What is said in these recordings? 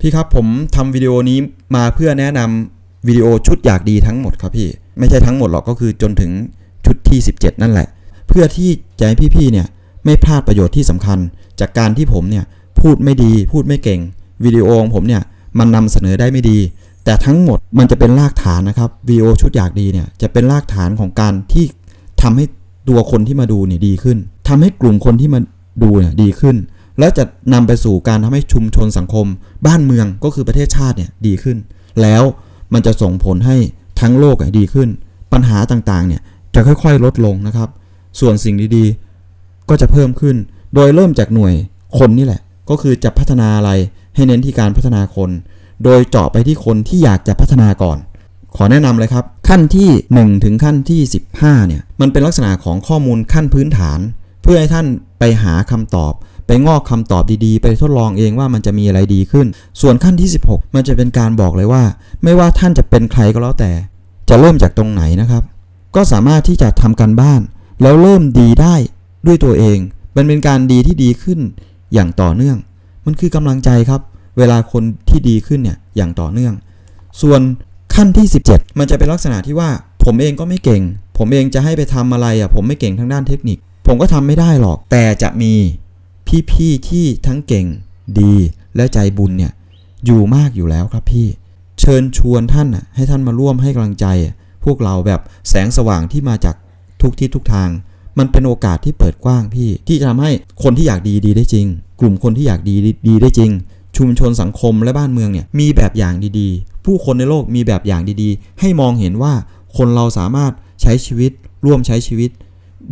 พี่ครับผมทำวิดีโอนี้มาเพื่อแนะนำวิดีโอชุดอยากดีทั้งหมดครับพี่ ไม่ใช่ทั้งหมดหรอกก็คือจนถึงชุดที่ 17 นั่นแหละ เพื่อที่จะให้พี่ๆเนี่ยไม่พลาดประโยชน์ที่สำคัญ จากการที่ผมเนี่ยพูดไม่ดีพูดไม่เก่งวิดีโอของผมเนี่ยมันนำเสนอได้ไม่ดี แต่ทั้งหมดมันจะเป็นรากฐานนะครับวิดีโอชุดอยากดีเนี่ยจะเป็นรากฐานของการที่ทำให้ตัวคนที่มาดูเนี่ยดีขึ้นทำให้กลุ่มคนที่มาดูเนี่ยดีขึ้น แล้วจะนำไปสู่การทำให้ชุมชนสังคม บ้านเมืองก็คือประเทศชาติเนี่ยดีขึ้น แล้วมันจะส่งผลให้ทั้งโลกดีขึ้น ปัญหาต่างๆเนี่ยจะค่อยๆลดลงนะครับ ส่วนสิ่งดีๆก็จะเพิ่มขึ้น โดยเริ่มจากหน่วยคนนี่แหละ ก็คือจะพัฒนาอะไรให้เน้นที่การพัฒนาคน โดยเจาะไปที่คนที่อยากจะพัฒนาก่อน ขอแนะนำเลยครับ ขั้นที่ 1 ถึงขั้นที่ 15เนี่ยมันเป็นลักษณะของข้อมูลขั้นพื้นฐาน พื่อให้ท่านไปหาคำตอบ ไปงอกคำตอบดีๆ ไปทดลองเองว่ามันจะมีอะไรดีขึ้น ส่วนขั้นที่ 16 มันจะเป็นการบอกเลยว่า ไม่ว่าท่านจะเป็นใครก็แล้วแต่ จะเริ่มจากตรงไหนนะครับ ก็สามารถที่จะทำการบ้าน แล้วเริ่มดีได้ด้วยตัวเอง มันเป็นการดีที่ดีขึ้นอย่างต่อเนื่อง มันคือกำลังใจครับ เวลาคนที่ดีขึ้นเนี่ยอย่างต่อเนื่อง ส่วนขั้นที่ 17 มันจะเป็นลักษณะที่ว่า ผมเองก็ไม่เก่ง ผมเองจะให้ไปทำอะไรอะผมไม่เก่งทางด้านเทคนิค ผมก็ทำไม่ได้หรอก แต่จะมีพี่ๆที่ทั้งเก่งดีและใจบุญเนี่ยอยู่มากอยู่แล้วครับพี่ เชิญชวนท่านน่ะให้ท่านมาร่วมให้กำลังใจ พวกเราแบบแสงสว่างที่มาจากทุกทิศทุกทาง มันเป็นโอกาสที่เปิดกว้างพี่ ที่จะทำให้คนที่อยากดีดีได้จริง กลุ่มคนที่อยากดีดีได้จริง ชุมชนสังคมและบ้านเมืองเนี่ยมีแบบอย่างดีๆ ผู้คนในโลกมีแบบอย่างดีๆ ให้มองเห็นว่าคนเราสามารถใช้ชีวิตร่วมใช้ชีวิต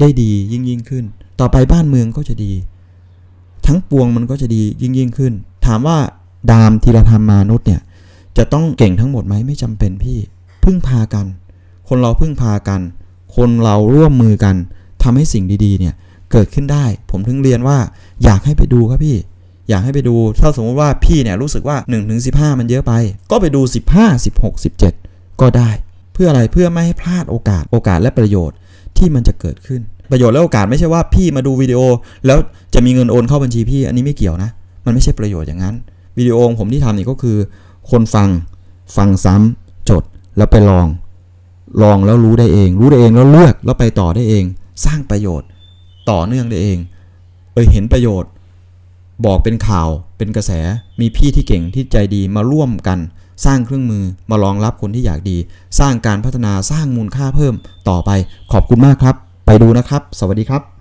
ได้ดียิ่งยิ่งขึ้น ต่อไปบ้านเมืองก็จะดี ทั้งปวงมันก็จะดียิ่งยิ่งขึ้น ถามว่าดามธีรธรรมมานุษย์เนี่ยจะต้องเก่งทั้งหมดไหมไม่จำเป็นพี่ พึ่งพากัน คนเราพึ่งพากัน คนเราร่วมมือกันทำให้สิ่งดีๆเนี่ยเกิดขึ้นได้ ผมถึงเรียนว่าอยากให้ไปดูครับพี่ อยากให้ไปดูถ้าสมมติว่าพี่เนี่ยรู้สึกว่า1นถึงสิมันเยอะไป ก็ไปดู 15 16 17 ก็ได้ เพื่ออะไรเพื่อไม่ให้พลาดโอกาสโอกาสและประโยชน์ ที่มันจะเกิดขึ้น ประโยชน์และโอกาสไม่ใช่ว่าพี่มาดูวิดีโอ แล้วจะมีเงินโอนเข้าบัญชีพี่อันนี้ไม่เกี่ยวนะ มันไม่ใช่ประโยชน์อย่างนั้นวิดีโอของผมที่ทำนี่ก็คือ คนฟังฟังซ้ำจดแล้วไปลอง ลองแล้วรู้ได้เอง รู้ได้เองแล้วเลือกแล้วไปต่อได้เอง สร้างประโยชน์ ต่อเนื่องได้เอง เออเห็นประโยชน์ บอกเป็นข่าวเป็นกระแสมีพี่ที่เก่งที่ใจดีมาร่วมกัน สร้างเครื่องมือมารองรับคนที่อยากดี สร้างการพัฒนาสร้างมูลค่าเพิ่มต่อไปขอบคุณมากครับ ไปดูนะครับ สวัสดีครับ